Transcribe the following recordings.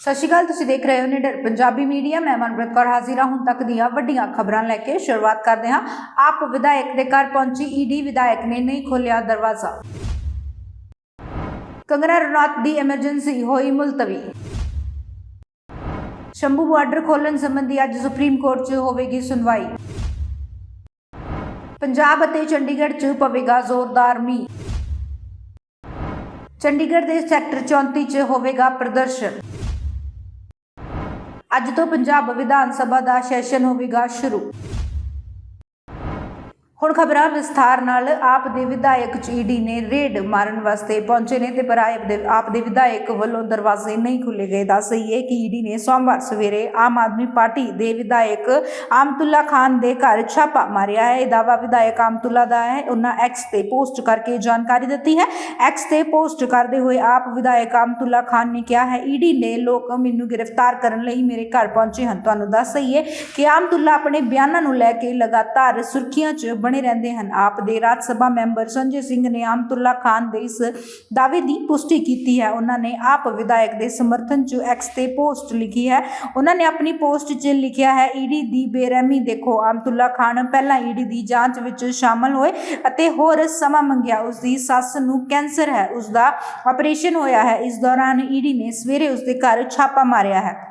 ਸਤਿ ਸ਼੍ਰੀ ਅਕਾਲ, ਤੁਸੀਂ ਦੇਖ ਰਹੇ ਹੋ ਨਿਡਰ। ਪੰਜਾਬੀ ਮੀਡੀਆ, ਮੈਂ ਮਨਪ੍ਰੀਤ ਕੌਰ ਹਾਜ਼ਰ ਹਾਂ। ਹੁਣ ਤੱਕ ਦੀਆਂ ਵੱਡੀਆਂ ਖਬਰਾਂ ਲੈ ਕੇ ਸ਼ੁਰੂਆਤ ਕਰਦੇ ਹਾਂ। ਆਪ ਵਿਧਾਇਕ ਦੇ ਘਰ ਪਹੁੰਚੀ ਈਡੀ ਵਿਧਾਇਕ ਨੇ ਨਹੀਂ ਖੋਲਿਆ ਦਰਵਾਜ਼ਾ। ਕੰਗਨਾ ਰਣੌਤ ਦੀ ਐਮਰਜੈਂਸੀ ਹੋਈ ਮੁਲਤਵੀ। ਸ਼ੰਭੂ ਬਾਰਡਰ ਖੋਲਣ ਸੰਬੰਧੀ ਅੱਜ ਸੁਪਰੀਮ ਕੋਰਟ 'ਚ ਹੋਵੇਗੀ ਸੁਣਵਾਈ। ਪੰਜਾਬ ਅਤੇ ਚੰਡੀਗੜ੍ਹ 'ਚ ਪਵੇਗਾ ਜ਼ੋਰਦਾਰ ਮੀਂਹ। ਚੰਡੀਗੜ੍ਹ ਦੇ ਸੈਕਟਰ 34 'ਚ ਹੋਵੇਗਾ ਪ੍ਰਦਰਸ਼ਨ। ਅੱਜ ਤੋਂ ਪੰਜਾਬ ਵਿਧਾਨ ਸਭਾ ਦਾ ਸੈਸ਼ਨ ਹੋਵੇਗਾ ਸ਼ੁਰੂ। ਹੁਣ ਖਬਰਾਂ ਵਿਸਥਾਰ ਨਾਲ, ਆਪ ਦੇ ਵਿਧਾਇਕ ਈਡੀ ਨੇ ਰੇਡ ਮਾਰਨ ਵਾਸਤੇ ਪਹੁੰਚੇ ਨੇ ਤੇ ਪਰ ਆਪ ਦੇ ਆਪ ਦੇ ਵਿਧਾਇਕ ਵੱਲੋਂ ਦਰਵਾਜ਼ੇ ਨਹੀਂ ਖੁੱਲੇ ਗਏ। ਦੱਸ ਦਈਏ ਕਿ ਈਡੀ ਨੇ ਸੋਮਵਾਰ ਸਵੇਰੇ ਆਮ ਆਦਮੀ ਪਾਰਟੀ ਦੇ ਵਿਧਾਇਕ ਆਮਤੁੱਲਾ ਖਾਨ ਦੇ ਘਰ ਛਾਪਾ ਮਾਰਿਆ ਹੈ। ਇਹ ਦਾਵਾ ਵਿਧਾਇਕ ਆਮਤੁੱਲਾ ਦਾ ਹੈ। ਉਹਨਾਂ ਐਕਸ ਤੇ ਪੋਸਟ ਕਰਕੇ ਜਾਣਕਾਰੀ ਦਿੱਤੀ ਹੈ। ਐਕਸ ਤੇ ਪੋਸਟ ਕਰਦੇ ਹੋਏ ਆਪ ਵਿਧਾਇਕ ਆਮਤੁੱਲਾ ਖਾਨ ਨੇ ਕਿਹਾ ਹੈ, ਈਡੀ ਨੇ ਲੋਕ ਮੈਨੂੰ ਗ੍ਰਿਫਤਾਰ ਕਰਨ ਲਈ ਮੇਰੇ ਘਰ ਪਹੁੰਚੇ ਹਨ। ਤੁਹਾਨੂੰ ਦੱਸ ਰਹੀਏ ਕਿ ਆਮਤੁੱਲਾ ਆਪਣੇ ਬਿਆਨਾਂ ਨੂੰ ਲੈ ਕੇ ਲਗਾਤਾਰ ਸੁਰਖੀਆਂ 'ਚ ਬਣੇ ਰਹਿੰਦੇ ਹਨ। ਆਪ ਦੇ ਰਾਜ ਸਭਾ ਮੈਂਬਰ ਸੰਜੇ ਸਿੰਘ ਨੇ ਆਮਤੁੱਲਾ ਖਾਨ ਦੇ ਇਸ ਦਾਅਵੇ ਦੀ ਪੁਸ਼ਟੀ ਕੀਤੀ ਹੈ। ਉਹਨਾਂ ਨੇ ਆਪ ਵਿਧਾਇਕ ਦੇ ਸਮਰਥਨ 'ਚ ਐਕਸ ਤੇ ਪੋਸਟ ਲਿਖੀ ਹੈ। ਉਹਨਾਂ ਨੇ ਆਪਣੀ ਪੋਸਟ 'ਚ ਲਿਖਿਆ ਹੈ, ਈਡੀ ਦੀ ਬੇਰਹਿਮੀ ਦੇਖੋ। ਆਮਤੁੱਲਾ ਖਾਨ ਪਹਿਲਾਂ ਈਡੀ ਦੀ ਜਾਂਚ ਵਿੱਚ ਸ਼ਾਮਲ ਹੋਏ ਅਤੇ ਹੋਰ ਸਮਾਂ ਮੰਗਿਆ। ਉਸ ਦੀ ਸੱਸ ਨੂੰ ਕੈਂਸਰ ਹੈ। ਉਸ ਦਾ ਆਪਰੇਸ਼ਨ ਹੋਇਆ ਹੈ। ਇਸ ਦੌਰਾਨ ਈਡੀ ਨੇ ਸਵੇਰੇ ਉਸ ਦੇ ਘਰ ਛਾਪਾ ਮਾਰਿਆ ਹੈ।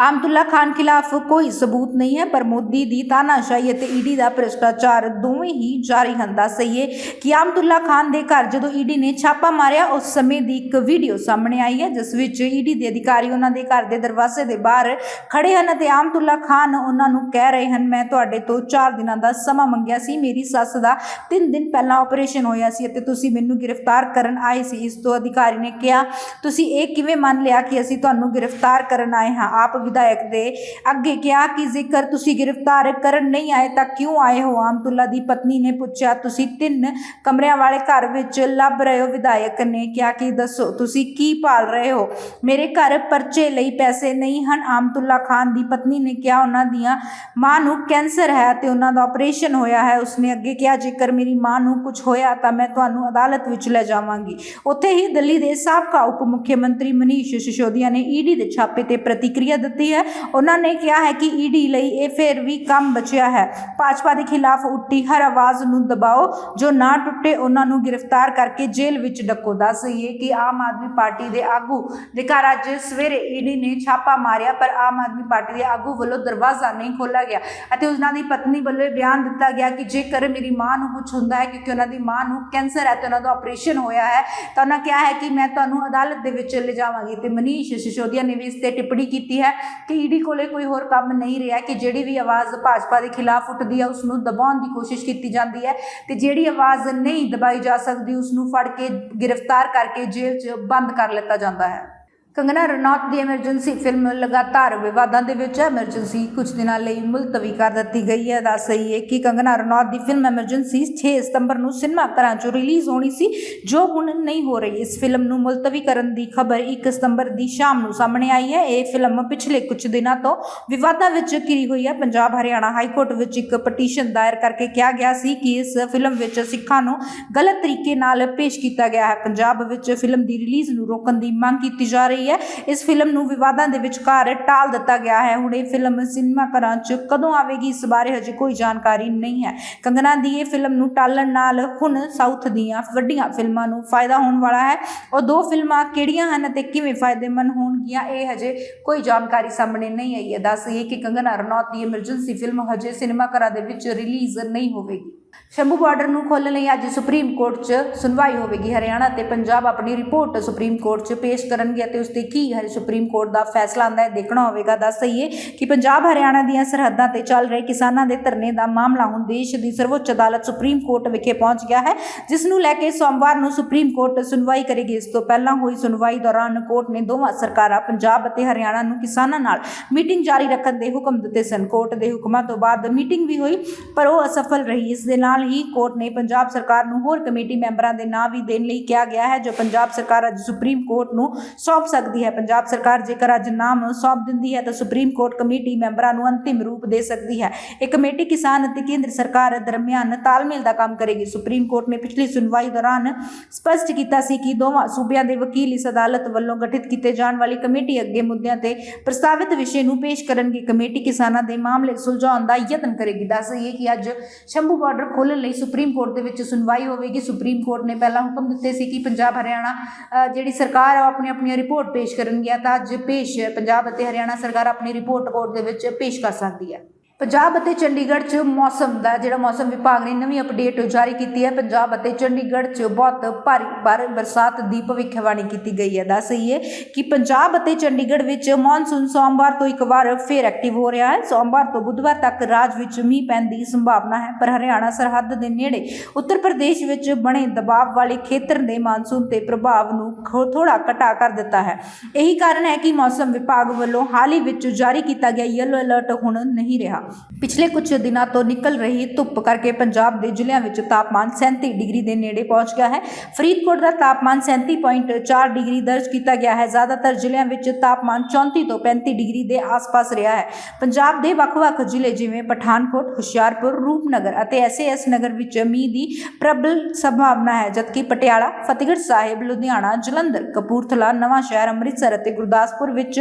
ਆਮਤੁੱਲਾ ਖਾਨ ਖਿਲਾਫ ਕੋਈ ਸਬੂਤ ਨਹੀਂ ਹੈ, ਪਰ ਮੋਦੀ ਦੀ ਤਾਨਾਸ਼ਾਹੀ ਅਤੇ ਈਡੀ ਦਾ ਭ੍ਰਿਸ਼ਟਾਚਾਰ ਦੋਵੇਂ ਹੀ ਜਾਰੀ ਹਨ। ਦੱਸਈਏ ਕਿ ਆਮਤੁੱਲਾ ਖਾਨ ਦੇ ਘਰ ਜਦੋਂ ਈਡੀ ਨੇ ਛਾਪਾ ਮਾਰਿਆ, ਉਸ ਸਮੇਂ ਦੀ ਇੱਕ ਵੀਡੀਓ ਸਾਹਮਣੇ ਆਈ ਹੈ, ਜਿਸ ਵਿੱਚ ਈਡੀ ਦੇ ਅਧਿਕਾਰੀ ਉਹਨਾਂ ਦੇ ਘਰ ਦੇ ਦਰਵਾਜ਼ੇ ਦੇ ਬਾਹਰ ਖੜੇ ਹਨ ਅਤੇ ਆਮਤੁੱਲਾ ਖਾਨ ਉਹਨਾਂ ਨੂੰ ਕਹਿ ਰਹੇ ਹਨ, ਮੈਂ ਤੁਹਾਡੇ ਤੋਂ 4 ਦਿਨਾਂ ਦਾ ਸਮਾਂ ਮੰਗਿਆ ਸੀ, ਮੇਰੀ ਸੱਸ ਦਾ 3 ਦਿਨ ਪਹਿਲਾਂ ਆਪਰੇਸ਼ਨ ਹੋਇਆ ਸੀ ਅਤੇ ਤੁਸੀਂ ਮੈਨੂੰ ਗ੍ਰਿਫਤਾਰ ਕਰਨ ਆਏ ਸੀ। ਇਸ ਤੋਂ ਅਧਿਕਾਰੀ ਨੇ ਕਿਹਾ, ਤੁਸੀਂ ਇਹ ਕਿਵੇਂ ਮੰਨ ਲਿਆ ਕਿ ਅਸੀਂ ਤੁਹਾਨੂੰ ਗ੍ਰਿਫਤਾਰ ਕਰਨ ਆਏ ਹਾਂ? ਆਪ ਵਿਧਾਇਕ ਦੇ ਅੱਗੇ ਕਿਹਾ ਕਿ ਜ਼ਿਕਰ ਤੁਸੀਂ ਗ੍ਰਿਫਤਾਰ ਕਰਨ ਨਹੀਂ ਆਏ ਤਾਂ ਕਿਉਂ ਆਏ ਹੋ? ਆਮਤੁੱਲਾ ਦੀ ਪਤਨੀ ਨੇ ਪੁੱਛਿਆ, ਤੁਸੀਂ ਤਿੰਨ ਕਮਰਿਆਂ ਵਾਲੇ ਘਰ ਵਿੱਚ ਲੱਭ ਰਹੇ ਹੋ? ਵਿਧਾਇਕ ਨੇ ਕਿਹਾ ਕਿ, ਦੱਸੋ, ਤੁਸੀਂ ਕੀ ਭਾਲ ਰਹੇ ਹੋ? ਮੇਰੇ ਘਰ ਪਰਚੇ ਲਈ ਪੈਸੇ ਨਹੀਂ ਹਨ। ਆਮਤੁੱਲਾ ਖਾਨ ਦੀ ਪਤਨੀ ਨੇ ਕਿਹਾ, ਉਹਨਾਂ ਦੀਆਂ ਮਾਂ ਨੂੰ ਕੈਂਸਰ ਹੈ ਤੇ ਉਹਨਾਂ ਦਾ ਆਪਰੇਸ਼ਨ ਹੋਇਆ ਹੈ। ਉਸਨੇ ਅੱਗੇ ਕਿਹਾ, ਜੇਕਰ ਮੇਰੀ ਮਾਂ ਨੂੰ ਕੁਝ ਹੋਇਆ ਤਾਂ ਮੈਂ ਤੁਹਾਨੂੰ ਅਦਾਲਤ ਵਿੱਚ ਲੈ ਜਾਵਾਂਗੀ। ਉੱਥੇ ਹੀ ਦਿੱਲੀ ਦੇ ਸਾਬਕਾ ਉਪ ਮੁੱਖ ਮੰਤਰੀ ਮਨੀਸ਼ ਸਿਸੋਦੀਆ ਨੇ ਈਡੀ ਦੇ ਛਾਪੇ ਤੇ ਪ੍ਰਤੀਕਿਰਿਆ ਦਿੱਤੀ ਹੈ। ਉਹਨਾਂ ਨੇ ਕਿਹਾ ਹੈ ਕਿ ਈਡੀ ਲਈ ਇਹ ਫਿਰ ਵੀ ਕੰਮ ਬਚਿਆ ਹੈ। ਭਾਜਪਾ ਦੇ ਖਿਲਾਫ ਉੱਠੀ ਹਰ ਆਵਾਜ਼ ਨੂੰ ਦਬਾਓ, ਜੋ ਨਾ ਟੁੱਟੇ ਉਹਨਾਂ ਨੂੰ ਗ੍ਰਿਫਤਾਰ ਕਰਕੇ ਜੇਲ੍ਹ ਵਿੱਚ ਡੱਕੋ। ਦੱਸ ਦਈਏ ਕਿ ਆਮ ਆਦਮੀ ਪਾਰਟੀ ਦੇ ਆਗੂ ਦੇ ਘਰ ਅੱਜ ਸਵੇਰੇ ਈਡੀ ਨੇ ਛਾਪਾ ਮਾਰਿਆ, ਪਰ ਆਮ ਆਦਮੀ ਪਾਰਟੀ ਦੇ ਆਗੂ ਵੱਲੋਂ ਦਰਵਾਜ਼ਾ ਨਹੀਂ ਖੋਲ੍ਹਿਆ ਗਿਆ ਅਤੇ ਉਹਨਾਂ ਦੀ ਪਤਨੀ ਵੱਲੋਂ ਇਹ ਬਿਆਨ ਦਿੱਤਾ ਗਿਆ ਕਿ ਜੇਕਰ ਮੇਰੀ ਮਾਂ ਨੂੰ ਕੁਝ ਹੁੰਦਾ ਹੈ, ਕਿਉਂਕਿ ਉਹਨਾਂ ਦੀ ਮਾਂ ਨੂੰ ਕੈਂਸਰ ਹੈ ਤੇ ਉਹਨਾਂ ਦਾ ਆਪਰੇਸ਼ਨ ਹੋਇਆ ਹੈ, ਤਾਂ ਉਹਨਾਂ ਕਿਹਾ ਹੈ ਕਿ ਮੈਂ ਤੁਹਾਨੂੰ ਅਦਾਲਤ ਦੇ ਵਿੱਚ ਲਿਜਾਵਾਂਗੀ ਤੇ ਮਨੀਸ਼ ਸਿਸੋਦੀਆ ਨੇ ਵੀ ਇਸ ਤੇ ਟਿੱਪਣੀ ਕੀਤੀ ਹੈ। ਕਿ ਈਡੀ ਕੋਲੇ ਕੋਈ ਹੋਰ ਕੰਮ ਨਹੀਂ ਰਿਹਾ ਕਿ ਜਿਹੜੀ ਵੀ ਆਵਾਜ਼ ਭਾਜਪਾ ਦੇ ਖਿਲਾਫ ਉੱਠਦੀ ਹੈ ਉਸ ਨੂੰ ਦਬਾਉਣ ਦੀ ਕੋਸ਼ਿਸ਼ ਕੀਤੀ ਜਾਂਦੀ ਹੈ ਤੇ ਜਿਹੜੀ ਆਵਾਜ਼ ਨਹੀਂ ਦਬਾਈ ਜਾ ਸਕਦੀ ਉਸ ਨੂੰ ਫੜ ਕੇ ਗ੍ਰਿਫਤਾਰ ਕਰਕੇ ਜੇਲ੍ਹ 'ਚ ਬੰਦ ਕਰ ਲਿੱਤਾ ਜਾਂਦਾ ਹੈ। ਕੰਗਨਾ ਰਣੌਤ ਦੀ ਐਮਰਜੈਂਸੀ ਫਿਲਮ ਲਗਾਤਾਰ ਵਿਵਾਦਾਂ ਦੇ ਵਿੱਚ ਹੈ। ਐਮਰਜੈਂਸੀ ਕੁਝ ਦਿਨਾਂ ਲਈ ਮੁਲਤਵੀ ਕਰ ਦਿੱਤੀ ਗਈ ਹੈ। ਦੱਸ ਰਹੀ ਹੈ ਕਿ ਕੰਗਨਾ ਰਣੌਤ ਦੀ ਫਿਲਮ ਐਮਰਜੈਂਸੀ 6 ਸਤੰਬਰ ਨੂੰ ਸਿਨੇਮਾ ਘਰਾਂ 'ਚੋਂ ਰਿਲੀਜ਼ ਹੋਣੀ ਸੀ, ਜੋ ਹੁਣ ਨਹੀਂ ਹੋ ਰਹੀ। ਇਸ ਫਿਲਮ ਨੂੰ ਮੁਲਤਵੀ ਕਰਨ ਦੀ ਖਬਰ 1 ਸਤੰਬਰ ਦੀ ਸ਼ਾਮ ਨੂੰ ਸਾਹਮਣੇ ਆਈ ਹੈ। ਇਹ ਫਿਲਮ ਪਿਛਲੇ ਕੁਝ ਦਿਨਾਂ ਤੋਂ ਵਿਵਾਦਾਂ ਵਿੱਚ ਘਿਰੀ ਹੋਈ ਹੈ। ਪੰਜਾਬ ਹਰਿਆਣਾ ਹਾਈ ਕੋਰਟ ਵਿੱਚ ਇੱਕ ਪਟੀਸ਼ਨ ਦਾਇਰ ਕਰਕੇ ਕਿਹਾ ਗਿਆ ਸੀ ਕਿ ਇਸ ਫਿਲਮ ਵਿੱਚ ਸਿੱਖਾਂ ਨੂੰ ਗਲਤ ਤਰੀਕੇ ਨਾਲ ਪੇਸ਼ ਕੀਤਾ ਗਿਆ ਹੈ। ਪੰਜਾਬ ਵਿੱਚ ਫਿਲਮ ਦੀ ਰਿਲੀਜ਼ ਨੂੰ ਰੋਕਣ ਦੀ ਮੰਗ ਕੀਤੀ ਜਾ ਰਹੀ ਹੈ। ਇਸ ਫਿਲਮ ਨੂੰ ਵਿਵਾਦਾਂ ਦੇ ਵਿਚਕਾਰ ਟਾਲ ਦਿੱਤਾ ਗਿਆ ਹੈ। ਹੁਣ ਇਹ ਫਿਲਮ ਸਿਨੇਮਾ ਘਰਾਂ 'ਚ ਕਦੋਂ ਆਵੇਗੀ, ਇਸ ਬਾਰੇ ਹਜੇ ਕੋਈ ਜਾਣਕਾਰੀ ਨਹੀਂ ਹੈ। ਕੰਗਨਾ ਦੀ ਇਹ ਫਿਲਮ ਨੂੰ ਟਾਲਣ ਨਾਲ ਹੁਣ ਸਾਊਥ ਦੀਆਂ ਵੱਡੀਆਂ ਫਿਲਮਾਂ ਨੂੰ ਫਾਇਦਾ ਹੋਣ ਵਾਲਾ ਹੈ। ਉਹ ਦੋ ਫਿਲਮਾਂ ਕਿਹੜੀਆਂ ਹਨ ਅਤੇ ਕਿਵੇਂ ਫਾਇਦੇਮੰਦ ਹੋਣਗੀਆਂ, ਇਹ ਹਜੇ ਕੋਈ ਜਾਣਕਾਰੀ ਸਾਹਮਣੇ ਨਹੀਂ ਆਈ ਹੈ। ਦੱਸ ਇਹ ਕਿ ਕੰਗਨਾ ਰਣੌਤ ਦੀ ਐਮਰਜੈਂਸੀ ਫਿਲਮ ਹਜੇ ਸਿਨੇਮਾ ਘਰਾਂ ਦੇ ਵਿੱਚ ਰਿਲੀਜ਼ ਨਹੀਂ ਹੋਵੇਗੀ। ਸ਼ੰਭੂ ਬਾਰਡਰ ਨੂੰ ਖੋਲ੍ਹਣ ਲਈ ਅੱਜ ਸੁਪਰੀਮ ਕੋਰਟ 'ਚ ਸੁਣਵਾਈ ਹੋਵੇਗੀ ਹਰਿਆਣਾ ਤੇ ਪੰਜਾਬ ਆਪਣੀ ਰਿਪੋਰਟ ਸੁਪਰੀਮ ਕੋਰਟ 'ਚ ਪੇਸ਼ ਕਰਨਗੇ ਅਤੇ ਉਸ ਤੇ ਕੀ ਹੈ ਸੁਪਰੀਮ ਕੋਰਟ ਦਾ ਫੈਸਲਾ ਆਂਦਾ ਹੈ, ਦੇਖਣਾ ਹੋਵੇਗਾ, ਦੱਸ ਦਈਏ ਕਿ ਪੰਜਾਬ ਹਰਿਆਣਾ ਦੀਆਂ ਸਰਹੱਦਾਂ ਤੇ ਚੱਲ ਰਹੇ ਕਿਸਾਨਾਂ ਦੇ ਧਰਨੇ ਦਾ ਮਾਮਲਾ ਹੁਣ ਦੇਸ਼ ਦੀ ਸਰਵਉੱਚ ਅਦਾਲਤ ਸੁਪਰੀਮ ਕੋਰਟ ਵਿਖੇ ਪਹੁੰਚ ਗਿਆ ਹੈ, ਜਿਸ ਨੂੰ ਲੈ ਕੇ ਸੋਮਵਾਰ ਨੂੰ ਸੁਪਰੀਮ ਕੋਰਟ ਸੁਣਵਾਈ ਕਰੇਗੀ। ਇਸ ਤੋਂ ਪਹਿਲਾਂ ਹੋਈ ਸੁਣਵਾਈ ਦੌਰਾਨ ਕੋਰਟ ਨੇ ਦੋਵਾਂ ਸਰਕਾਰਾਂ, ਪੰਜਾਬ ਅਤੇ ਹਰਿਆਣਾ ਨੂੰ ਕਿਸਾਨਾਂ ਨਾਲ ਮੀਟਿੰਗ ਜਾਰੀ ਰੱਖਣ ਦੇ ਹੁਕਮ ਦਿੱਤੇ ਸਨ। ਕੋਰਟ ਦੇ ਹੁਕਮਾਂ ਤੋਂ ਬਾਅਦ ਮੀਟਿੰਗ ਵੀ ਹੋਈ, ਪਰ ਉਹ ਅਸਫਲ ਰਹੀ। ਇਸ ਦੇ ਨਾਲ ਹੀ ਕੋਰਟ ਨੇ ਪੰਜਾਬ ਸਰਕਾਰ ਨੂੰ ਹੋਰ ਕਮੇਟੀ ਮੈਂਬਰਾਂ ਦੇ ਨਾਂ ਵੀ ਦੇਣ ਲਈ ਕਿਹਾ ਗਿਆ ਹੈ, ਜੋ ਪੰਜਾਬ ਸਰਕਾਰ ਅੱਜ ਸੁਪਰੀਮ ਕੋਰਟ ਨੂੰ ਸੌਂਪ ਸਕਦੀ ਹੈ। ਪੰਜਾਬ ਸਰਕਾਰ ਜੇਕਰ ਅੱਜ ਨਾਮ ਸੌਂਪ ਦਿੰਦੀ ਹੈ, ਤਾਂ ਸੁਪਰੀਮ ਕੋਰਟ ਕਮੇਟੀ ਮੈਂਬਰਾਂ ਨੂੰ ਅੰਤਿਮ ਰੂਪ ਦੇ ਸਕਦੀ ਹੈ। ਇਹ ਕਮੇਟੀ ਕਿਸਾਨ ਅਤੇ ਕੇਂਦਰ ਸਰਕਾਰ ਦਰਮਿਆਨ ਤਾਲਮੇਲ ਦਾ ਕੰਮ ਕਰੇਗੀ। ਸੁਪਰੀਮ ਕੋਰਟ ਨੇ ਪਿਛਲੀ ਸੁਣਵਾਈ ਦੌਰਾਨ ਸਪਸ਼ਟ ਕੀਤਾ ਸੀ ਕਿ ਦੋਵਾਂ ਸੂਬਿਆਂ ਦੇ ਵਕੀਲ ਇਸ ਅਦਾਲਤ ਵੱਲੋਂ ਗਠਿਤ ਕੀਤੇ ਜਾਣ ਵਾਲੀ ਕਮੇਟੀ ਅੱਗੇ ਮੁੱਦਿਆਂ ਤੇ ਪ੍ਰਸਤਾਵਿਤ ਵਿਸ਼ੇ ਨੂੰ ਪੇਸ਼ ਕਰਨਗੀ। ਕਮੇਟੀ ਕਿਸਾਨਾਂ ਦੇ ਮਾਮਲੇ ਸੁਲਝਾਉਣ ਦਾ ਯਤਨ ਕਰੇਗੀ। ਦੱਸ ਦਈਏ ਕਿ ਅੱਜ ਸ਼ੰਭੂ ਬਾਰਡਰ ਖੋਲ੍ਹਣ ਲਈ ਸੁਪਰੀਮ ਕੋਰਟ ਦੇ ਵਿੱਚ ਸੁਣਵਾਈ ਹੋਵੇਗੀ। ਸੁਪਰੀਮ ਕੋਰਟ ਨੇ ਪਹਿਲਾਂ ਹੁਕਮ ਦਿੱਤੇ ਸੀ ਕਿ ਪੰਜਾਬ, ਹਰਿਆਣਾ ਜਿਹੜੀ ਸਰਕਾਰ ਆ, ਉਹ ਆਪਣੀ ਆਪਣੀ ਰਿਪੋਰਟ ਪੇਸ਼ ਕਰਨਗੀਆਂ ਤਾਂ ਅੱਜ ਪੇਸ਼ ਪੰਜਾਬ ਅਤੇ ਹਰਿਆਣਾ ਸਰਕਾਰ ਆਪਣੀ ਰਿਪੋਰਟ ਕੋਰਟ ਦੇ ਵਿੱਚ ਪੇਸ਼ ਕਰ ਸਕਦੀ ਹੈ। ਪੰਜਾਬ ਅਤੇ ਚੰਡੀਗੜ੍ਹ 'ਚ ਮੌਸਮ ਦਾ ਜਿਹੜਾ ਮੌਸਮ ਵਿਭਾਗ ਨੇ ਨਵੀਂ ਅਪਡੇਟ ਜਾਰੀ ਕੀਤੀ ਹੈ। ਪੰਜਾਬ ਅਤੇ ਚੰਡੀਗੜ੍ਹ 'ਚ ਬਹੁਤ ਭਾਰੀ ਬਾਰ, ਬਰਸਾਤ ਦੀ ਭਵਿੱਖਬਾਣੀ ਕੀਤੀ ਗਈ ਹੈ। ਦੱਸ ਦਈਏ ਕਿ ਪੰਜਾਬ ਅਤੇ ਚੰਡੀਗੜ੍ਹ ਵਿੱਚ ਮੌਨਸੂਨ ਸੋਮਵਾਰ ਤੋਂ ਇੱਕ ਵਾਰ ਫੇਰ ਐਕਟਿਵ ਹੋ ਰਿਹਾ ਹੈ। ਸੋਮਵਾਰ ਤੋਂ ਬੁੱਧਵਾਰ ਤੱਕ ਰਾਜ ਵਿੱਚ ਮੀਂਹ ਪੈਣ ਦੀ ਸੰਭਾਵਨਾ ਹੈ, ਪਰ ਹਰਿਆਣਾ ਸਰਹੱਦ ਦੇ ਨੇੜੇ ਉੱਤਰ ਪ੍ਰਦੇਸ਼ ਵਿੱਚ ਬਣੇ ਦਬਾਅ ਵਾਲੇ ਖੇਤਰ ਨੇ ਮਾਨਸੂਨ ਤੇ ਪ੍ਰਭਾਵ ਨੂੰ ਥੋੜਾ ਘਟਾ ਕਰ ਦਿੱਤਾ ਹੈ। ਇਹੀ ਕਾਰਨ ਹੈ ਕਿ ਮੌਸਮ ਵਿਭਾਗ ਵੱਲੋਂ ਹਾਲ ਹੀ ਵਿੱਚ ਜਾਰੀ ਕੀਤਾ ਗਿਆ ਯੈਲੋ ਅਲਰਟ ਹੁਣ ਨਹੀਂ ਰਿਹਾ। ਪਿਛਲੇ ਕੁਝ ਦਿਨਾਂ ਤੋਂ ਨਿਕਲ ਰਹੀ ਧੁੱਪ ਕਰਕੇ ਪੰਜਾਬ ਦੇ ਜ਼ਿਲ੍ਹਿਆਂ ਵਿੱਚ ਤਾਪਮਾਨ 37 ਡਿਗਰੀ ਦੇ ਨੇੜੇ ਪਹੁੰਚ ਗਿਆ ਹੈ। ਫਰੀਦਕੋਟ ਦਾ ਤਾਪਮਾਨ 37.4 ਡਿਗਰੀ ਦਰਜ ਕੀਤਾ ਗਿਆ ਹੈ। ਜ਼ਿਆਦਾਤਰ ਜ਼ਿਲ੍ਹਿਆਂ ਵਿੱਚ ਤਾਪਮਾਨ 34 ਤੋਂ 35 ਡਿਗਰੀ ਦੇ ਆਸ-ਪਾਸ ਰਿਹਾ ਹੈ। ਪੰਜਾਬ ਦੇ ਵੱਖ-ਵੱਖ ਜ਼ਿਲ੍ਹੇ ਜਿਵੇਂ ਪਠਾਨਕੋਟ, ਹੁਸ਼ਿਆਰਪੁਰ, ਰੂਪਨਗਰ ਅਤੇ ਐਸਏਐਸ ਨਗਰ ਵਿੱਚ ਮੀਂਹ ਦੀ ਪ੍ਰਬਲ ਸੰਭਾਵਨਾ ਹੈ, ਜਦਕਿ ਪਟਿਆਲਾ, ਫਤਿਹਗੜ੍ਹ ਸਾਹਿਬ, ਲੁਧਿਆਣਾ, ਜਲੰਧਰ, ਕਪੂਰਥਲਾ ਨਵਾਂਸ਼ਹਿਰ ਅੰਮ੍ਰਿਤਸਰ ਅਤੇ ਗੁਰਦਾਸਪੁਰ ਵਿੱਚ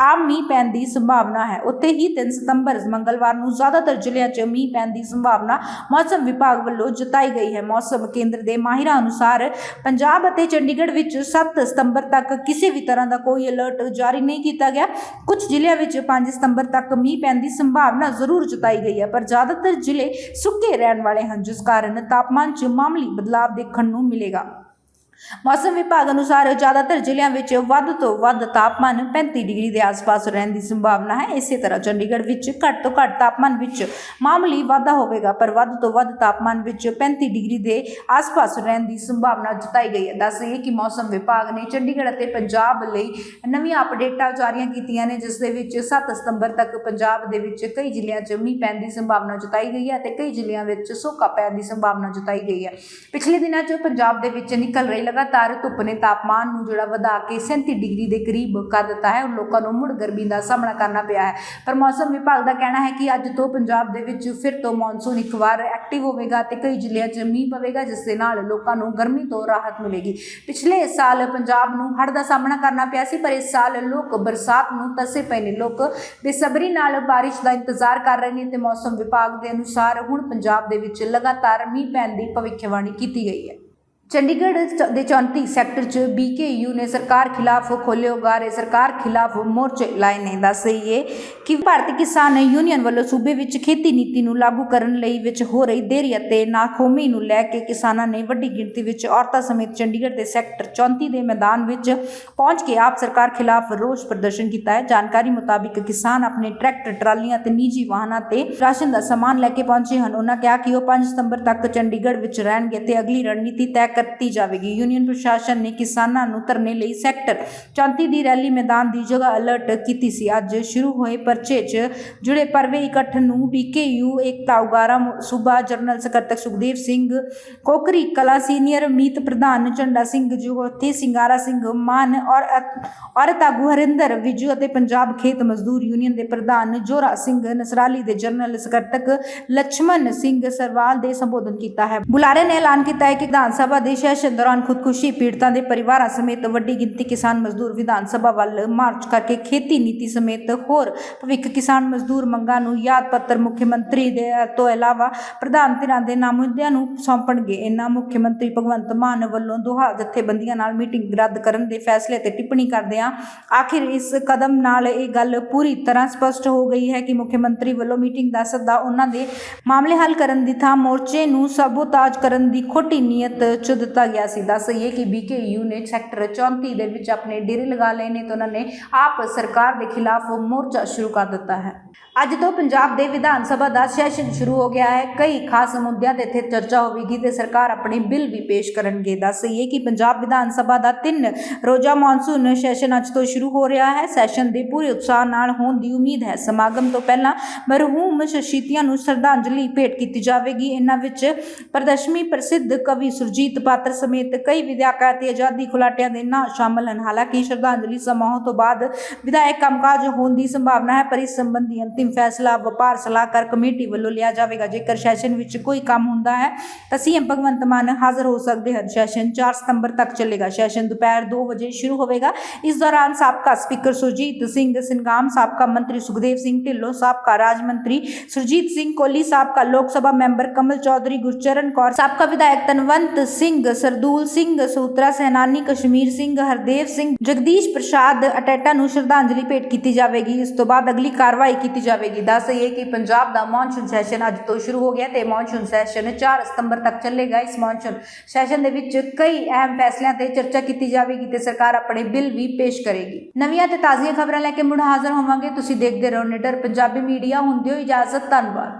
ਆਮ ਮੀਂਹ ਪੈਣ ਦੀ ਸੰਭਾਵਨਾ ਹੈ। ਉੱਥੇ ਹੀ 3 ਸਤੰਬਰ, ਮੰਗਲਵਾਰ ਨੂੰ ਜ਼ਿਆਦਾਤਰ ਜ਼ਿਲ੍ਹਿਆਂ 'ਚ ਮੀਂਹ ਪੈਣ ਦੀ ਸੰਭਾਵਨਾ ਮੌਸਮ ਵਿਭਾਗ ਵੱਲੋਂ ਜਤਾਈ ਗਈ ਹੈ। ਮੌਸਮ ਕੇਂਦਰ ਦੇ ਮਾਹਿਰਾਂ ਅਨੁਸਾਰ ਪੰਜਾਬ ਅਤੇ ਚੰਡੀਗੜ੍ਹ ਵਿੱਚ 7 ਸਤੰਬਰ ਤੱਕ ਕਿਸੇ ਵੀ ਤਰ੍ਹਾਂ ਦਾ ਕੋਈ ਅਲਰਟ ਜਾਰੀ ਨਹੀਂ ਕੀਤਾ ਗਿਆ। ਕੁਝ ਜ਼ਿਲ੍ਹਿਆਂ ਵਿੱਚ 5 ਸਤੰਬਰ ਤੱਕ ਮੀਂਹ ਪੈਣ ਦੀ ਸੰਭਾਵਨਾ ਜ਼ਰੂਰ ਜਤਾਈ ਗਈ ਹੈ, ਪਰ ਜ਼ਿਆਦਾਤਰ ਜ਼ਿਲ੍ਹੇ ਸੁੱਕੇ ਰਹਿਣ ਵਾਲੇ ਹਨ, ਜਿਸ ਕਾਰਨ ਤਾਪਮਾਨ 'ਚ ਮਾਮੂਲੀ ਬਦਲਾਅ ਦੇਖਣ ਨੂੰ ਮਿਲੇਗਾ। ਮੌਸਮ ਵਿਭਾਗ ਅਨੁਸਾਰ ਜ਼ਿਆਦਾਤਰ ਜ਼ਿਲ੍ਹਿਆਂ ਵਿੱਚ ਵੱਧ ਤੋਂ ਵੱਧ ਤਾਪਮਾਨ 35 ਡਿਗਰੀ ਦੇ ਆਸ-ਪਾਸ ਰਹਿਣ ਦੀ ਸੰਭਾਵਨਾ ਹੈ। ਇਸੇ ਤਰ੍ਹਾਂ ਚੰਡੀਗੜ੍ਹ ਵਿੱਚ ਘੱਟ ਤੋਂ ਘੱਟ ਤਾਪਮਾਨ ਵਿੱਚ ਮਾਮੂਲੀ ਵਾਧਾ ਹੋਵੇਗਾ, ਪਰ ਵੱਧ ਤੋਂ ਵੱਧ ਤਾਪਮਾਨ ਵਿੱਚ 35 ਡਿਗਰੀ ਦੇ ਆਸ-ਪਾਸ ਰਹਿਣ ਦੀ ਸੰਭਾਵਨਾ ਜਤਾਈ ਗਈ ਹੈ। ਦੱਸ ਦਈਏ ਕਿ ਮੌਸਮ ਵਿਭਾਗ ਨੇ ਚੰਡੀਗੜ੍ਹ ਅਤੇ ਪੰਜਾਬ ਲਈ ਨਵੀਆਂ ਅਪਡੇਟਾਂ ਜਾਰੀਆਂ ਕੀਤੀਆਂ ਨੇ, ਜਿਸ ਦੇ ਵਿੱਚ 7 ਸਤੰਬਰ ਤੱਕ ਪੰਜਾਬ ਦੇ ਵਿੱਚ ਕਈ ਜ਼ਿਲ੍ਹਿਆਂ 'ਚ ਮੀਂਹ ਪੈਣ ਦੀ ਸੰਭਾਵਨਾ ਜਤਾਈ ਗਈ ਹੈ ਅਤੇ ਕਈ ਜ਼ਿਲ੍ਹਿਆਂ ਵਿੱਚ ਸੋਕਾ ਪੈਣ ਦੀ ਸੰਭਾਵਨਾ ਜਤਾਈ ਗਈ ਹੈ। ਪਿਛਲੇ ਦਿਨਾਂ 'ਚ ਪੰਜਾਬ ਦੇ ਵਿੱਚ ਨਿਕਲ ਰਹੀ ਲਗਾਤਾਰ ਧੁੱਪ ਨੇ ਤਾਪਮਾਨ ਨੂੰ ਜਿਹੜਾ ਵਧਾ ਕੇ 37 ਡਿਗਰੀ ਦੇ ਕਰੀਬ ਕਰ ਦਿੱਤਾ ਹੈ। ਔਰ ਲੋਕਾਂ ਨੂੰ ਮੁੜ ਗਰਮੀ ਦਾ ਸਾਹਮਣਾ ਕਰਨਾ ਪਿਆ ਹੈ। ਪਰ ਮੌਸਮ ਵਿਭਾਗ ਦਾ ਕਹਿਣਾ ਹੈ ਕਿ ਅੱਜ ਤੋਂ ਪੰਜਾਬ ਦੇ ਵਿੱਚ ਫਿਰ ਤੋਂ ਮੌਨਸੂਨ ਇੱਕ ਵਾਰ ਐਕਟਿਵ ਹੋਵੇਗਾ ਤੇ ਕਈ ਜ਼ਿਲ੍ਹਿਆਂ 'ਚ ਮੀਂਹ ਪਵੇਗਾ, ਜਿਸ ਦੇ ਨਾਲ ਲੋਕਾਂ ਨੂੰ ਗਰਮੀ ਤੋਂ ਰਾਹਤ ਮਿਲੇਗੀ। ਪਿਛਲੇ ਸਾਲ ਪੰਜਾਬ ਨੂੰ ਹੜ੍ਹ ਦਾ ਸਾਹਮਣਾ ਕਰਨਾ ਪਿਆ ਸੀ, ਪਰ ਇਸ ਸਾਲ ਲੋਕ ਬਰਸਾਤ ਨੂੰ ਤਰਸੇ ਪਏ ਨੇ। ਲੋਕ ਬੇਸਬਰੀ ਨਾਲ ਬਾਰਿਸ਼ ਦਾ ਇੰਤਜ਼ਾਰ ਕਰ ਰਹੇ ਨੇ ਤੇ ਮੌਸਮ ਵਿਭਾਗ ਦੇ ਅਨੁਸਾਰ ਹੁਣ ਪੰਜਾਬ ਦੇ ਵਿੱਚ ਲਗਾਤਾਰ ਮੀਂਹ ਪੈਣ ਦੀ ਭਵਿੱਖਬਾਣੀ ਕੀਤੀ ਗਈ ਹੈ। ਚੰਡੀਗੜ੍ਹ ਦੇ 34 ਸੈਕਟਰ ਚ ਬੀਕੇਯੂ ਨੇ ਸਰਕਾਰ ਖਿਲਾਫ ਖੋਲ੍ਹੇ ਉਗਾਰੇ ਸਰਕਾਰ ਖਿਲਾਫ ਮੋਰਚੇ ਲਾਏ ਨੇ। ਦੱਸ ਦਈਏ ਕਿ ਭਾਰਤੀ ਕਿਸਾਨ ਯੂਨੀਅਨ ਵੱਲੋਂ ਸੂਬੇ ਵਿੱਚ ਖੇਤੀ ਨੀਤੀ ਨੂੰ ਲਾਗੂ ਕਰਨ ਲਈ ਵਿੱਚ ਹੋ ਰਹੀ ਦੇਰੀ ਅਤੇ ਨਾਖੋਮੀ ਨੂੰ ਲੈ ਕੇ ਕਿਸਾਨਾਂ ਨੇ ਵੱਡੀ ਗਿਣਤੀ ਵਿੱਚ ਔਰਤਾਂ ਸਮੇਤ ਚੰਡੀਗੜ੍ਹ ਦੇ ਸੈਕਟਰ 34 ਦੇ ਮੈਦਾਨ ਵਿੱਚ ਪਹੁੰਚ ਕੇ ਆਪ ਸਰਕਾਰ ਖਿਲਾਫ ਰੋਸ ਪ੍ਰਦਰਸ਼ਨ ਕੀਤਾ ਹੈ। ਜਾਣਕਾਰੀ ਮੁਤਾਬਿਕ ਕਿਸਾਨ ਆਪਣੇ ਟਰੈਕਟਰ, ਟਰਾਲੀਆਂ ਅਤੇ ਨਿੱਜੀ ਵਾਹਨਾਂ ਤੇ ਰਾਸ਼ਨ ਦਾ ਸਮਾਨ ਲੈ ਕੇ ਪਹੁੰਚੇ ਹਨ। ਉਹਨਾਂ ਕਿਹਾ ਕਿ ਉਹ 5 ਸਤੰਬਰ ਤੱਕ ਚੰਡੀਗੜ੍ਹ ਵਿੱਚ ਰਹਿਣਗੇ ਤੇ ਅਗਲੀ ਰਣਨੀਤੀ ਤੈਅ ਕੱਤੀ ਜਾਵੇਗੀ। ਯੂਨੀਅਨ ਪ੍ਰਸ਼ਾਸਨ ਨੇ ਕਿਸਾਨਾਂ ਨੂੰ ਧਰਨੇ ਲਈ ਸੈਕਟਰ। 34 ਦੀ ਰੈਲੀ ਮੈਦਾਨ ਦੀ ਜਗ੍ਹਾ ਅਲਰਟ ਕੀਤੀ ਸੀ। ਅੱਜ ਸ਼ੁਰੂ ਹੋਏ ਪਰਚੇ 'ਚ ਜੁੜੇ ਪਰਵੇ ਇਕੱਠ ਨੂੰ ਬੀਕੇਯੂ ਏਕਤਾ ਉਗਾਰਾ ਸੂਬਾ ਜਨਰਲ ਸਕੱਤਰ ਸੁਖਦੇਵ ਸਿੰਘ, ਕੋਕਰੀ ਕਲਾ ਸੀਨੀਅਰ ਮੀਤ ਪ੍ਰਧਾਨ ਚੰਡਾ ਸਿੰਘ, ਜੋਤੀ ਸਿੰਘਾਰਾ ਸਿੰਘ, ਮਾਨ ਔਰ ਔਰਤ ਆਗੂ ਹਰਿੰਦਰ, ਵਿਜੂ ਅਤੇ ਪੰਜਾਬ ਖੇਤ ਮਜ਼ਦੂਰ ਯੂਨੀਅਨ ਦੇ ਪ੍ਰਧਾਨ ਜੋਰਾ ਸਿੰਘ, ਨਸਰਾਲੀ ਦੇ ਜਨਰਲ ਸਕੱਤਕ ਲక్ష్మణ ਸਿੰਘ ਸਰਵਾਲ ਦੇ ਸੰਬੋਧਨ ਕੀਤਾ ਹੈ। ਬੁਲਾਰੇ ਨੇ ਐਲਾਨ ਕੀਤਾ ਹੈ ਕਿ ਵਿਧਾਨ ਸਭਾ ਦੇ ਸੈਸ਼ਨ ਦੌਰਾਨ ਖੁਦਕੁਸ਼ੀ ਪੀੜਤਾਂ ਦੇ ਪਰਿਵਾਰਾਂ ਸਮੇਤ ਵੱਡੀ ਗਿਣਤੀ ਕਿਸਾਨ ਮਜ਼ਦੂਰ ਵਿਧਾਨ ਸਭਾ ਵੱਲ ਮਾਰਚ ਕਰਕੇ ਖੇਤੀ ਨੀਤੀ ਸਮੇਤ ਹੋਰ ਭਵਿੱਖ ਕਿਸਾਨ ਮਜ਼ਦੂਰ ਮੰਗਾਂ ਨੂੰ ਯਾਦ ਪੱਤਰ ਮੁੱਖ ਮੰਤਰੀ ਦੇ ਤੋਂ ਇਲਾਵਾ ਪ੍ਰਧਾਨ ਧਿਰਾਂ ਦੇ ਨਾਮੁਦਿਆਂ ਨੂੰ ਸੌਂਪਣਗੇ। ਇਨ੍ਹਾਂ ਮੁੱਖ ਮੰਤਰੀ ਭਗਵੰਤ ਮਾਨ ਵੱਲੋਂ ਦੋਹਾ ਜਥੇਬੰਦੀਆਂ ਨਾਲ ਮੀਟਿੰਗ ਰੱਦ ਕਰਨ ਦੇ ਫੈਸਲੇ ਤੇ ਟਿੱਪਣੀ ਕਰਦਿਆਂ ਆਖਿਰ ਇਸ ਕਦਮ ਨਾਲ ਇਹ ਗੱਲ ਪੂਰੀ ਤਰ੍ਹਾਂ ਸਪਸ਼ਟ ਹੋ ਗਈ ਹੈ ਕਿ ਮੁੱਖ ਮੰਤਰੀ ਵੱਲੋਂ ਮੀਟਿੰਗ ਦਾ ਸੱਦਾ ਉਹਨਾਂ ਦੇ ਮਾਮਲੇ ਹੱਲ ਕਰਨ ਦੀ ਥਾਂ ਮੋਰਚੇ ਨੂੰ ਸਾਬੋਤਾਜ ਕਰਨ ਦੀ ਖੋਟੀ ਨੀਅਤ 'ਚ ਦਿੱਤਾ ਗਿਆ ਸੀ। ਦੱਸ ਇਹ ਕਿ ਬੀਕੇਯੂ ਨੇ ਸੈਕਟਰ 34 ਦੇ ਵਿੱਚ ਆਪਣੇ ਡੇਰੇ ਲਗਾ ਲਏ ਨੇ ਤੇ ਉਹਨਾਂ ਨੇ ਆਪ ਸਰਕਾਰ ਦੇ ਖਿਲਾਫ ਮੋਰਚਾ ਸ਼ੁਰੂ ਕਰ ਦਿੱਤਾ ਹੈ। ਅੱਜ ਤੋਂ ਪੰਜਾਬ ਦੇ ਵਿਧਾਨ ਸਭਾ ਦਾ ਸੈਸ਼ਨ ਸ਼ੁਰੂ ਹੋ ਗਿਆ ਹੈ। ਕਈ ਖਾਸ ਮੁੱਦਿਆਂ ਤੇ ਇੱਥੇ ਚਰਚਾ ਹੋਵੇਗੀ ਤੇ ਸਰਕਾਰ ਆਪਣੇ ਬਿੱਲ ਵੀ ਪੇਸ਼ ਕਰਨਗੇ। ਦੱਸਈਏ ਕਿ ਪੰਜਾਬ ਵਿਧਾਨ ਸਭਾ ਦਾ ਤਿੰਨ ਰੋਜ਼ਾ ਮੌਨਸੂਨ ਸੈਸ਼ਨ ਅੱਜ ਤੋਂ ਸ਼ੁਰੂ ਹੋ ਰਿਹਾ ਹੈ। ਸੈਸ਼ਨ ਦੇ ਪੂਰੇ ਉਤਸ਼ਾਹ ਨਾਲ ਹੋਣ ਦੀ ਉਮੀਦ ਹੈ। ਸਮਾਗਮ ਤੋਂ ਪਹਿਲਾਂ ਮਰਹੂਮ ਸ਼ਖਸੀਅਤਾਂ ਨੂੰ ਸ਼ਰਧਾਂਜਲੀ ਭੇਟ ਕੀਤੀ ਜਾਵੇਗੀ। ਇਹਨਾਂ ਵਿੱਚ ਪ੍ਰਦਰਸ਼ਨੀ ਪ੍ਰਸਿੱਧ ਕਵੀ ਸੁਰਜੀਤ ਪਾਤਰ ਸਮੇਤ ਕਈ ਵਿਧਾਇਕਾਂ ਤੇ ਆਜ਼ਾਦੀ ਖੁਲਾਟਿਆਂ ਦੇ ਨਾਂ ਸ਼ਾਮਲ ਹਨ। ਹਾਲਾਂਕਿ ਸ਼ਰਧਾਂਜਲੀ ਸਮਾਰੋਹ ਤੋਂ ਬਾਅਦ ਵਿਧਾਇਕ ਕੰਮਕਾਜ ਹੋਣ ਦੀ ਸੰਭਾਵਨਾ ਹੈ, ਪਰ ਇਸ ਸੰਬੰਧੀ ਅੰਤਿਮ ਫੈਸਲਾ ਵਪਾਰ ਸਲਾਹਕਾਰ ਕਮੇਟੀ ਵੱਲੋਂ ਲਿਆ ਜਾਵੇਗਾ। ਜੇਕਰ ਸੈਸ਼ਨ ਵਿੱਚ ਕੋਈ ਕੰਮ ਹੁੰਦਾ ਹੈ, ਤਾਂ ਸੀਐਮ ਭਗਵੰਤ ਮਾਨ ਹਾਜ਼ਰ ਹੋ ਸਕਦੇ ਹਨ। ਸੈਸ਼ਨ 4 ਸਤੰਬਰ ਤੱਕ ਚੱਲੇਗਾ। ਸੈਸ਼ਨ ਦੁਪਹਿਰ 2 ਵਜੇ ਸ਼ੁਰੂ ਹੋਵੇਗਾ। ਇਸ ਦੌਰਾਨ ਸਾਬਕਾ ਸਪੀਕਰ ਸੁਰਜੀਤ ਸਿੰਘ ਸਿੰਘਾਮ ਸਾਬਕਾ ਮੰਤਰੀ ਸੁਖਦੇਵ ਸਿੰਘ ਢਿੱਲੋਂ, ਸਾਬਕਾ ਰਾਜ ਮੰਤਰੀ ਸੁਰਜੀਤ ਸਿੰਘ ਕੋਹਲੀ, ਸਾਬਕਾ ਲੋਕ ਸਭਾ ਮੈਂਬਰ ਕਮਲ ਚੌਧਰੀ, ਗੁਰਚਰਨ ਕੌਰ, ਸਾਬਕਾ ਵਿਧਾਇਕ ਤਨਵੰਤ ਸਿੰਘ ਸਿੰਘ, ਸਰਦੂਲ ਸਿੰਘ, ਸੂਤਰਾ ਸੈਨਾਨੀ ਕਸ਼ਮੀਰ ਸਿੰਘ, ਹਰਦੇਵ ਸਿੰਘ, ਜਗਦੀਸ਼ ਪ੍ਰਸਾਦ ਅਟੈਟਾ ਨੂੰ ਸ਼ਰਧਾਂਜਲੀ ਭੇਟ ਕੀਤੀ ਜਾਵੇਗੀ। ਇਸ ਤੋਂ ਬਾਅਦ ਅਗਲੀ ਕਾਰਵਾਈ ਕੀਤੀ ਜਾਵੇਗੀ। ਦੱਸ ਇਹ ਕਿ ਪੰਜਾਬ ਦਾ ਮੌਨਸੂਨ ਸੈਸ਼ਨ ਅੱਜ ਤੋਂ ਸ਼ੁਰੂ ਹੋ ਗਿਆ ਤੇ ਮੌਨਸੂਨ ਸੈਸ਼ਨ 4 ਸਤੰਬਰ ਤੱਕ ਚੱਲੇਗਾ। ਇਸ ਮੌਨਸੂਨ ਸੈਸ਼ਨ ਦੇ ਵਿੱਚ ਕਈ ਅਹਿਮ ਫੈਸਲਿਆਂ ਤੇ ਚਰਚਾ ਕੀਤੀ ਜਾਵੇਗੀ ਤੇ ਸਰਕਾਰ ਆਪਣੇ ਬਿੱਲ ਵੀ ਪੇਸ਼ ਕਰੇਗੀ। ਨਵੀਆਂ ਤੇ ਤਾਜ਼ੀਆਂ ਖਬਰਾਂ ਲੈ ਕੇ ਮੁੜ ਹਾਜ਼ਰ ਹੋਵਾਂਗੇ। ਤੁਸੀਂ ਦੇਖਦੇ ਰਹੋ ਨਿਡਰ ਪੰਜਾਬੀ ਮੀਡੀਆ। ਹੁੰਦੇ ਹੋ ਇਜਾਜ਼ਤ। ਧੰਨਵਾਦ।